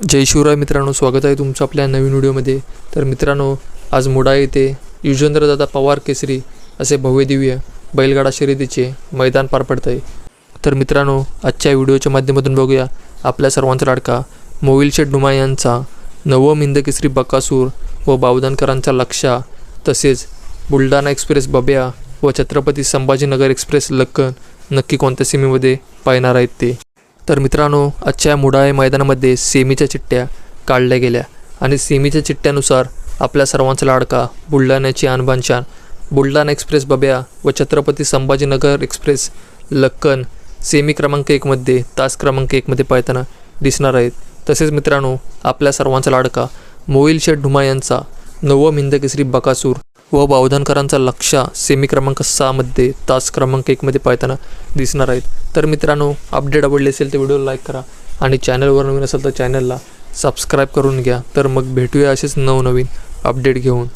जय शिवराय मित्रांनो स्वागत आहे तुमचं आपल्या नवीन व्हिडिओमध्ये. तर मित्रांनो आज मुडा येथे युजेंद्रदादा पवार केसरी असे भव्यदिव्य बैलगाडा शर्यतीचे मैदान पार पडत आहे तर मित्रांनो आजच्या व्हिडिओच्या माध्यमातून बघूया आपल्या सर्वांचा लाडका मोविल शेठ डुमा यांचा नवम हिंद केसरी बकासूर व बावधनकरांचा लक्षा तसेच बुलढाणा एक्सप्रेस बब्या व छत्रपती संभाजीनगर एक्सप्रेस लक्कन नक्की कोणत्या सीमेमध्ये पाहणार आहेत ते? तर मित्रांनो आजच्या मुडाळे मैदानामध्ये सेमीच्या चिठ्ठ्या काढल्या गेल्या. आणि सेमीच्या चिठ्ठ्यानुसार आपल्या सर्वांचा लाडका बुलढाण्याची आणबानशान बुलढाणा एक्सप्रेस बब्या व छत्रपती संभाजीनगर एक्सप्रेस लक्कन सेमी क्रमांक एकमध्ये तास क्रमांक एकमध्ये पाहताना दिसणार आहेत. तसेच मित्रांनो आपल्या सर्वांचा लाडका मोईल शेठ ढुमा यांचा नवम हिंद केसरी बकासूर व बावधनकरांचा लक्ष सेमी क्रमांक सहामध्ये तास क्रमांक एकमध्ये पाहताना दिसणार आहेत. तर मित्रांनो अपडेट आवडले असेल तर व्हिडिओ लाईक करा आणि चॅनलवर नवीन असेल तर चॅनलला सबस्क्राईब करून घ्या. तर मग भेटूया असेच नवनवीन अपडेट घेऊन.